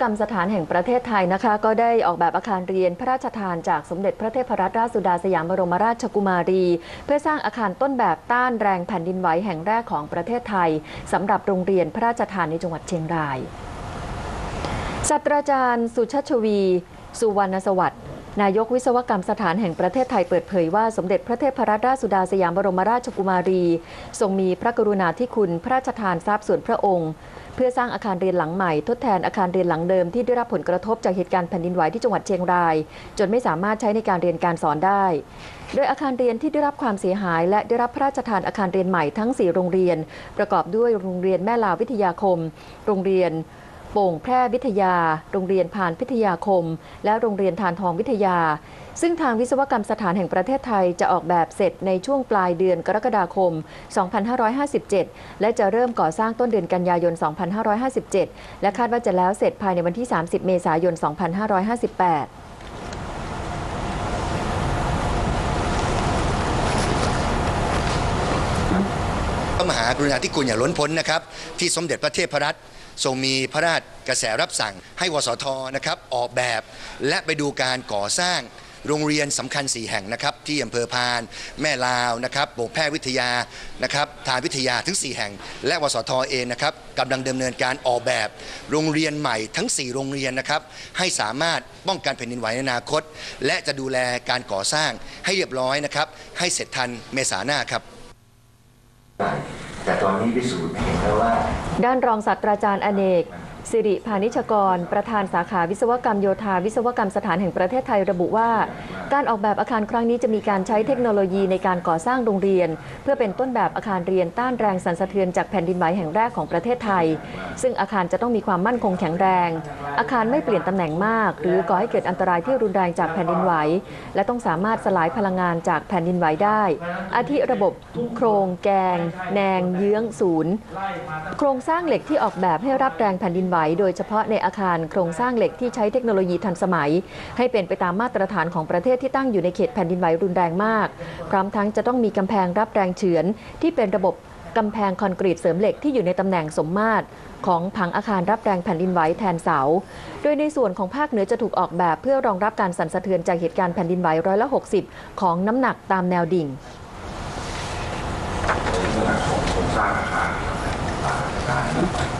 กรรมสถานแห่งประเทศไทยนะคะ ก็ได้ออกแบบอาคารเรียนพระราชทานจากสมเด็จพระเทพรัตนราชสุดาสยามบรมราชกุมารี เพื่อสร้างอาคารต้นแบบต้านแรงแผ่นดินไหวแห่งแรกของประเทศไทยสำหรับโรงเรียนพระราชทานในจังหวัดเชียงรายศาสตราจารย์สุชาติชวี สุวรรณสวัสดิ์ นายกวิศวกรรมสถานแห่งประเทศไทยเปิดเผยว่าสมเด็จพระเทพรัตนราชสุดาสยามบรมราชกุมารี ทรงมีพระกรุณาธิคุณพระราชทานทรัพย์ส่วนพระองค์ เพื่อสร้างอาคารเรียนหลังใหม่ทดแทนอาคารเรียนหลังเดิมที่ได้รับผลกระทบจากเหตุการณ์แผ่นดินไหวที่จังหวัดเชียงราย จนไม่สามารถใช้ในการเรียนการสอนได้ โดยอาคารเรียนที่ได้รับความเสียหาย และได้รับพระราชทานอาคารเรียนใหม่ทั้ง 4 โรงเรียน ประกอบด้วยโรงเรียนแม่ลาววิทยาคม โรงเรียน โป่งแพร่วิทยา โรงเรียนพานพิทยาคม และโรงเรียนทานทองวิทยา ซึ่งทางวิศวกรรมสถานแห่งประเทศไทยจะออกแบบเสร็จในช่วงปลายเดือนกรกฎาคม 2557 และจะเริ่มก่อสร้างต้นเดือนกันยายน 2557 และคาดว่าจะแล้วเสร็จภายในวันที่ 30 เมษายน 2558 ระมหากรุณาธิคุณอย่างล้นพ้นนะครับ ที่สมเด็จพระเทพรัตน์ทรงมีพระราชกระแสรับสั่ง ให้วสทนะครับออกแบบ และไปดูการก่อสร้างโรงเรียนสำคัญ 4 แห่งนะครับที่อำเภอพาน แม่ลาวนะครับโบกแพทย์วิทยานะครับทานวิทยาถึง4 แห่ง และวสทเองนะครับกำลังดำเนินการออกแบบ โรงเรียนใหม่ทั้ง 4 โรงเรียนนะครับให้สามารถป้องกันแผ่นดินไหวในอนาคต และจะดูแลการก่อสร้างให้เรียบร้อยนะครับให้เสร็จทันเมษาหน้าครับ แต่ตอนนี้พิสูจน์เห็นแล้วว่า ด้านรองศาสตราจารย์อเนก สิริพานิชกร ประธานสาขาวิศวกรรมโยธา วิศวกรรมสถานแห่งประเทศไทยระบุว่า การออกแบบอาคารครั้งนี้จะมีการใช้เทคโนโลยีในการก่อสร้างโรงเรียน เพื่อเป็นต้นแบบอาคารเรียนต้านแรงสั่นสะเทือนจากแผ่นดินไหวแห่งแรกของประเทศไทย ซึ่งอาคารจะต้องมีความมั่นคงแข็งแรง อาคารไม่เปลี่ยนตำแหน่งมาก หรือก่อให้เกิดอันตรายที่รุนแรงจากแผ่นดินไหว และต้องสามารถสลายพลังงานจากแผ่นดินไหวได้ อาทิระบบ โครงแกง แนง เยื้องศูนย์ โครงสร้างเหล็กที่ออกแบบให้รับแรงแผ่นดินไหวโดยเฉพาะในอาคารโครงสร้างเหล็กที่ใช้เทคโนโลยีทันสมัย ให้เป็นไปตามมาตรฐานของประเทศที่ตั้งอยู่ในเขตแผ่นดินไหวรุนแรงมาก พร้อมทั้งจะต้องมีกำแพงรับแรงเฉือน ที่เป็นระบบกำแพงคอนกรีตเสริมเหล็กที่อยู่ในตำแหน่งสมมาตรของผังอาคารรับแรงแผ่นดินไหวแทนเสา โดยในส่วนของภาคเหนือจะถูกออกแบบเพื่อรองรับการสั่นสะเทือนจากเหตุการณ์แผ่นดินไหวร้อยละ60 ของน้ำหนักตามแนวดิ่งลักษณะของโครงสร้างอาคาร